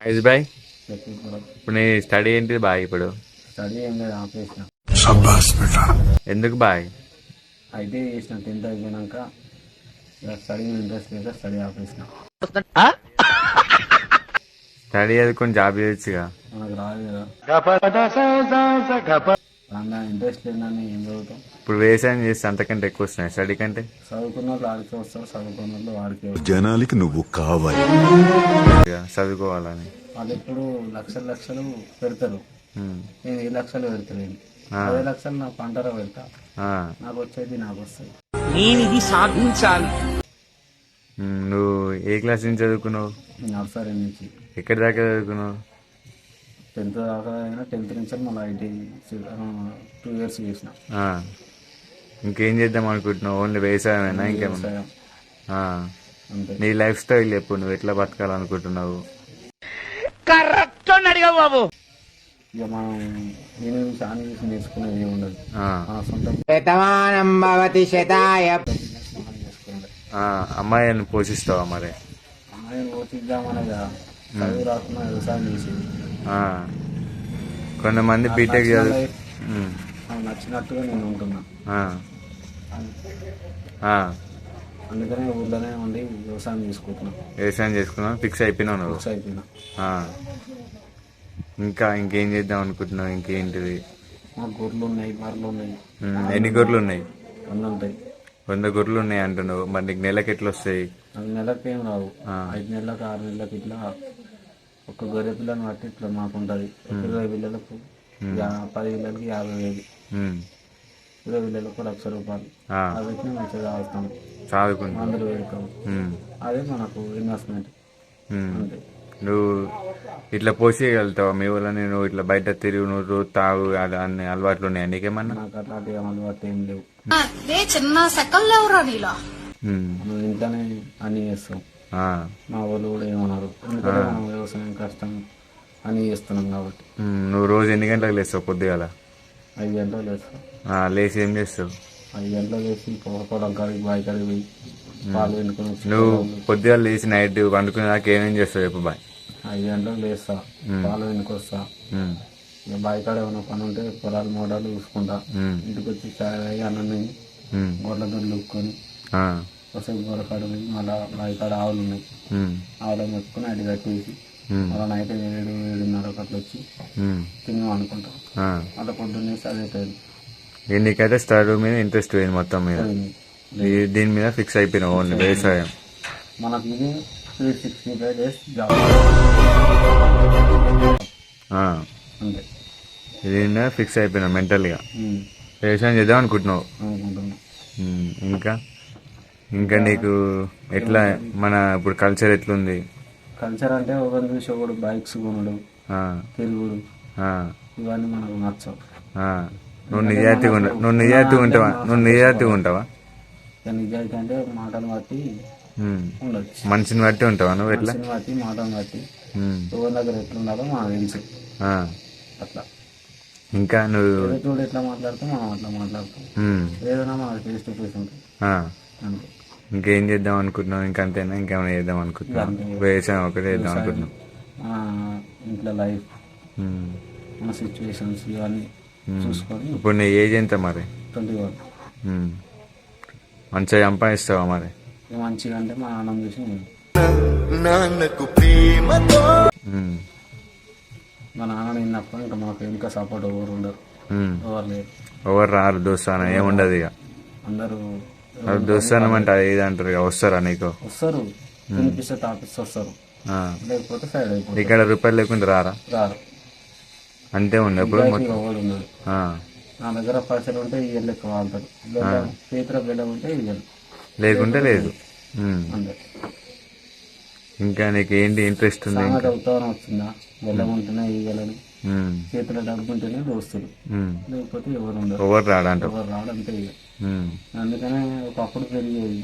Bye ఇప్పుడు నీ study ఏంటిది బాయ్ ఇప్పుడు? స్టడీ ఏం లేదు ఆపేసిన. ఎందుకు బాయ్? ఐటీ చేసిన టెన్త్ అయిపోయినాక స్టడీ ఇంట్రెస్ట్ లేక స్టడీ ఆపేసిన. స్టడీ చదువుకొని జాబ్ చేయొచ్చుగా. మనకు రాదు కదా దాంట్లో ఇంట్రెస్ట్ లేదని ఏం చదువుతాం? ఇప్పుడు వ్యవసాయం చేస్తే అంతకంటే ఎక్కువ వస్తున్నాయి. స్టడీ కంటే? చదువుకున్న వాళ్ళు ఆడికి వస్తారు చదువుకున్న వాళ్ళు వాడికి వస్తారు. జనాలకి నువ్వు కావాలి. ఇక చదువుకోవాలని. వాళ్ళు ఇప్పుడు లక్షలు లక్షలు పెడతారు. ఉమ్. నేను ఏ లక్షలు పెడతలేను ఆ. పది లక్షలు నా పంటలో పెడతా. ఆ. నాకు వచ్చేది నాకు వస్తుంది. నేను ఇది సాధించాలి. ఉమ్, నువ్వు ఏ క్లాస్ నుంచి చదువుకున్నావు? నర్సరీ నుంచి. ఎక్కడి దాకా చదువుకున్నావు? టెన్త్ దాకా అయినా టెన్త్ నుంచి మళ్ళీ ఐటీ టూ ఇయర్స్ చేసిన. ఇంకేం చేద్దాం అనుకుంటున్నావు? ఓన్లీ వ్యవసాయమేనా ఇంకేమన్నా నీ లైఫ్ స్టైల్ చెప్పు నువ్వు ఎట్లా బతకాలనుకుంటున్నావు? కరెక్ట్ అడిగా బాబు. ఇక మనం నేను చూసి ఆన్ చూసి నేర్చుకునేది ఉండదు. ఆ. మన సొంత. శతమానం భవతి శతాయ. అమ్మాయిని పోషిస్తావా మరి? అమ్మాయిని పోషిద్దామనేది చదువు రాకుండా వ్యవసాయం చేసేది. కొంతమంది బీటెక్ చదువు నచ్చినట్టుగా నేను ఉంటున్నా. అందుకనే ఉండి వ్యవసాయం చేసుకుంటున్నా. వ్యవసాయం చేసుకున్నావు ఫిక్స్ అయిపోయినావు నువ్వు? ఫిక్స్ అయిపోయినా. ఇంకా ఇంకేం చేద్దాం అనుకుంటున్నావు? ఇంకేంటిది? గొర్రెలు ఉన్నాయి బర్రెలు ఉన్నాయి. ఎన్ని గొర్రెలు ఉన్నాయి? అన్నీ ఉంటాయి. వంద గొర్రెలు ఉన్నాయి అంటున్నావు. మరి నీకు నెలకి ఎట్లా వస్తాయి నెలకు ఏం రావు. ఐదు నెలలకు ఆరు నెలలకు ఇట్లా ఒక గొర్రె పిల్లని బట్టి ఇట్లా మాకు ఉంటుంది ఇరవై పిల్లలకు పది పిల్లలకి యాభై వేలు. ఇరవై పిల్లలకు లక్ష రూపాయలు. ఆ. అవిటిని మంచిగా మందులు వేయకం ఉమ్. అదే మనకు ఇన్వెస్ట్మెంట్. అంతే. నువ్వు ఇట్లా పోసేయగలుగుతావు? మీ వాళ్ళని నువ్వు ఇట్లా బయట తిరిగి నువ్వు తాగు అది అన్ని అలవాట్లు ఉన్నాయా? నీకేమన్నా? నాకు అట్లాంటి అలవాటు ఏం లేవు. రే చిన్న సెకల్ లేవురా నీలో? ఇంట్లోనే అన్నీ చేస్తాం. మా వాళ్ళు కూడా ఏమన్నారు? ఎందుకంటే మనం వ్యవసాయం కష్టం అన్నీ చేస్తున్నాం కాబట్టి. నువ్వు రోజు ఎన్ని గంటలకు లేస్తావు పొద్దుగాల? ఐదు గంటలు చేస్తాం ఆ, లేచి ఏం చేస్తావు? ఐదు గంటలు చేసి పొ- పొలం కాడికి బావి కాడికి పోయి పాలు వెనుకొని నువ్వు పొద్దుగాల లేచి నైట్ పండుకునే దాకా ఏమేం చేస్తావు చెప్పు బాయ్. ఐదు గంటలకు లేస్తా. పాలు వెనుకొస్తా బావి కాడ ఏమైనా పని ఉంటే పొలాలు మోటార్లు చూసుకుంటా. ఇంటికి వచ్చి చాయ్ అన్నం. గొడ్ల దొడ్లు ఉక్కొని ఆ. ఒకసేపు గొర్రె కాడ పోయి మళ్ళీ బావి కాడ ఆవులు ఉన్నాయి ఉమ్. ఆవులను మెప్పుకొని అడి కట్టేసి. మళ్ళీ నైట్ ఏడు ఏడున్నర అట్లా వచ్చి ఉమ్. తిని అనుకుంటాం. మళ్ళీ పొద్దున్నే అదే టైం ఇక నీకైతే స్టడీ మీద ఇంట్రెస్ట్ పోయింది మొత్తం మీద దీని మీద ఫిక్స్ అయిపోయినావు ఓన్లీ వ్యవసాయం మనకి ఇది three sixty five days job. అంతే దీని మీద ఫిక్స్ అయిపోయినావు మెంటల్గా. వ్యవసాయం చేద్దాం అనుకుంటున్నావు ఇంకా ఇంకా నీకు ఎట్లా మన ఇప్పుడు కల్చర్ ఎట్లుంది? కల్చర్ అంటే ఒకరిని చూసి ఒకడు బైక్స్ కొనడు ఆ, ఇవన్నీ మనకు నచ్చవు. నువ్వు నిజాయితీగా ఉంటావు నువ్వు నిజాయితీగా ఉంటావా? నువ్వు నిజాయితీగా ఉంటావా? నిజాయితీ అంటే మాటలు బట్టి. ఉండొచ్చు. మనిషిని బట్టి ఉంటావా నువ్వు ఎట్లా? బట్టి మాటను బట్టి. ఎవరి దగ్గర ఎట్లుండాలో మనకు తెలుసు. అట్లా. ఇంకా నువ్వు ఎట్లా మాట్లాడితే మనం అట్లా మాట్లాడతాం. ఏదైనా మనకు ఫేస్ టు ఫేస్ ఉంటుంది. అంతే. ఇంకేం చేద్దాం అనుకుంటున్నావు? ఇంకంతేనా? ఇంకేమైనా చేద్దాం అనుకుంటున్నావు? వ్యవసాయం ఒకటే చేద్దాం అనుకుంటున్నావు. మన ఇంట్లో లైఫ్. మన సిచ్యువేషన్స్ ఇవన్నీ చూసుకొని ఇప్పుడు నీ ఏజ్ ఎంత మరి? Twenty one. మంచిగా సంపాదిస్తావా మరి? మంచిగా అంటే మా నాన్న చూసి నేను. నాన్నకు ప్రేమతో. మా నాన్న నిన్నప్పుడు ఇంకా మాకు ఇంకా సపోర్ట్ ఎవరు ఉండరు. ఎవరు లేరు. ఎవరు రారు దోస్తాన? ఏముండదు ఇక. అందరూ అది దోస్తానం అంటే అది ఇది అంటారు ఇక వస్తారా నీకు? వస్తారు. తినిపిస్తే తాపిస్తే వస్తారు. లేకపోతే సైడ్ అయిపోతారు. ఇక్కడ రూపాయలు లేకుండా రారా? రారు. అంతే ఉంది ఆ. నా దగ్గర పైసలు ఉంటే ఇయ్యలు వాళ్తారు బెల్లం చేతిలో బెల్లం ఉంటే ఇయ్యలు లేకుంటే లేదు. ఇంకా నీకు ఏంటి ఇంట్రెస్ట్ ఉంది ఉత్తరం వచ్చిందా? ఉంటేనే ఇయ్యలని. చేతిలో ఉంటేనే దోస్తులు. లేకపోతే ఎవరు ఉండరు. ఎవరు రాడంటావు? ఎవరు రాడంతే ఇక. అందుకనే ఒకప్పుడు పెరిగేది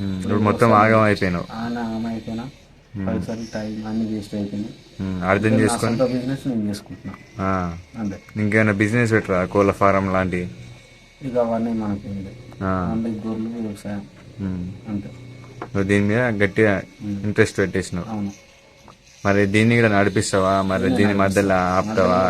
ఉమ్. ఇప్పుడు మొత్తం ఆగం అయిపోయినావు. ఆయన ఆమె అయిపోయినా పైసలు టైం అన్ని వేస్ట్ అయిపోయినాయి. ఉమ్. అర్థం చేసుకొని? బిజినెస్ నేను చేసుకుంటున్నా. అంతే. ఇంకేమైనా బిజినెస్ పెట్టరా? కోళ్ళ ఫారం ఇక అవన్నీ మనకి. ఓన్లీ గొర్రెలు వ్యవసాయం. అంతే. దీని మీద గట్టిగా ఇంట్రెస్ట్ పెట్టేసినావు. అవును. మరి దీన్ని కూడా నడిపిస్తావా? మరి దీని మధ్యలో ఆపుతావా?